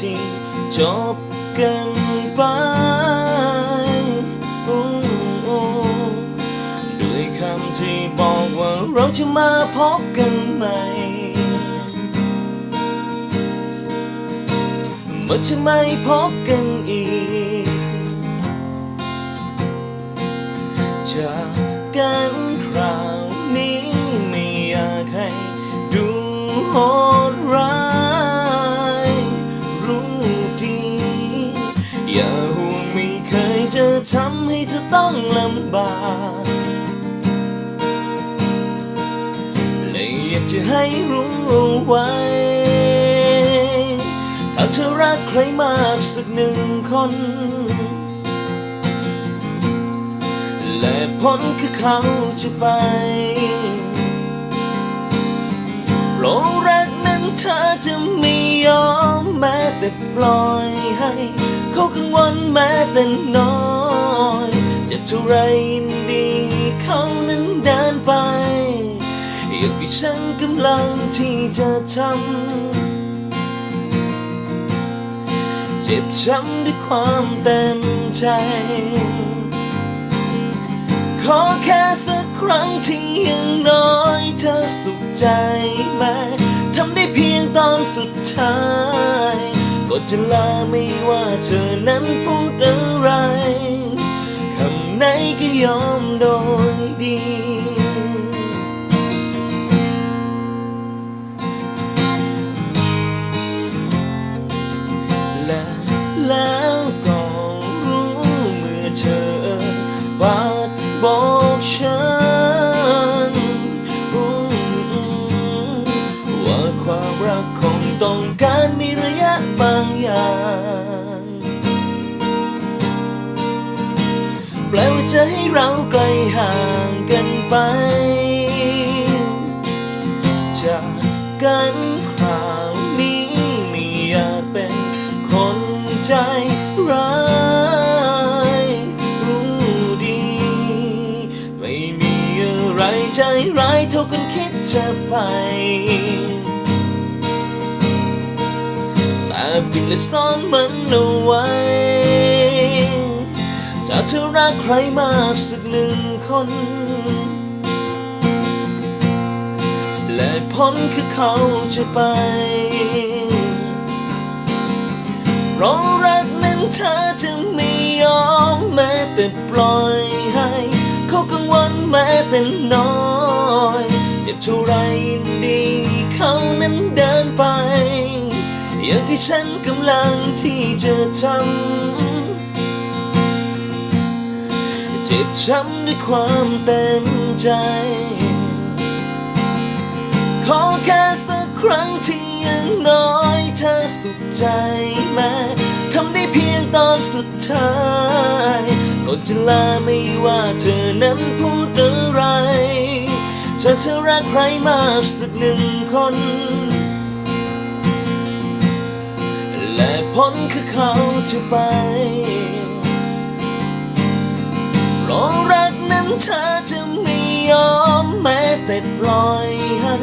จบกันไปด้วยคำที่บอกว่าเราจะมาพบกันใหม่เมื่อจะไม่พบกันอีก จากกันคราวนี้ไม่อยากให้ดูโห เลยอยากจะให้รู้ไว้ ถ้าเธอรักใครมากสักหนึ่งคน และผลคือเขาจะไปโปรดรักนั้นเธอจะไม่ยอมแม้แต่ปล่อยให้ เขากังวลแม้แต่น้อย เท่าไรดีเขานั้นเดินไป อย่างที่ฉันกำลังที่จะทำ เจ็บช้ำด้วยความเต็มใจ ขอแค่สักครั้งที่ยังน้อยเธอสุขใจไหมทำได้เพียงตอนสุดท้ายก็จะลาไม่ว่าเธอนั้นพูดอะไรำไห แปลว่าจะให้เราไกลห่างกันไป จากกันคราวนี้ไม่อยากเป็นคนใจร้ายรู้ดี ไม่มีอะไรใจร้ายเท่าคนคิดจะไปแต่ปิดและซ่อนมันเอาไว้ เธอรักใครมากสักหนึ่งคน และผลคือเขาจะไป เพราะรักนั้นเธอจะไม่ยอมแม้แต่ปล่อยให้ เขากังวลแม้แต่น้อย เจ็บเท่าไรดีเขานั้นเดินไป อย่างที่ฉันกำลังที่จะทำ เจ็บช้ำด้วยความเต็มใจ ขอแค่สักครั้งที่ยังน้อยเธอสุขใจแม้ทำได้เพียงตอนสุดท้ายก่อนจะลาไม่ว่าเธอนั้นพูดอะไรถ้าเธอรักใครมากสักหนึ่งคนและผลคือเขาจะไป ราะรักนั้นเธอจะไม่ยอมแม้แต่ปล่อยให้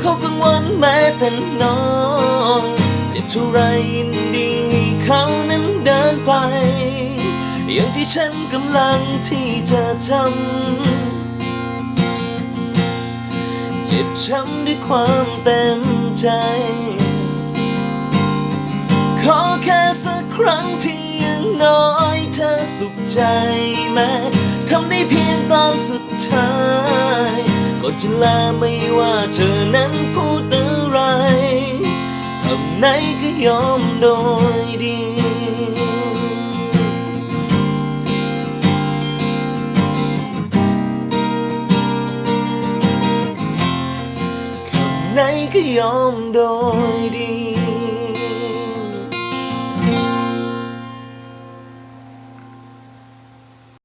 เขากังวลแม้แต่น้อยเจ็บเท่าไรยินดีให้เขานั้นเดินไป อย่างที่ฉันกำลังที่จะทำเจ็บช้ำด้วยความเต็มใจ ขอแค่สักครั้งที่ยังน้อยเธอสุขใจแม้ ทำได้เพียงตอนสุดท้ายก็จะลาไม่ว่าเธอนั้นพูดอะไรทำไหนก็ยอมโดยดีคำไหนก็ยอมโดยดี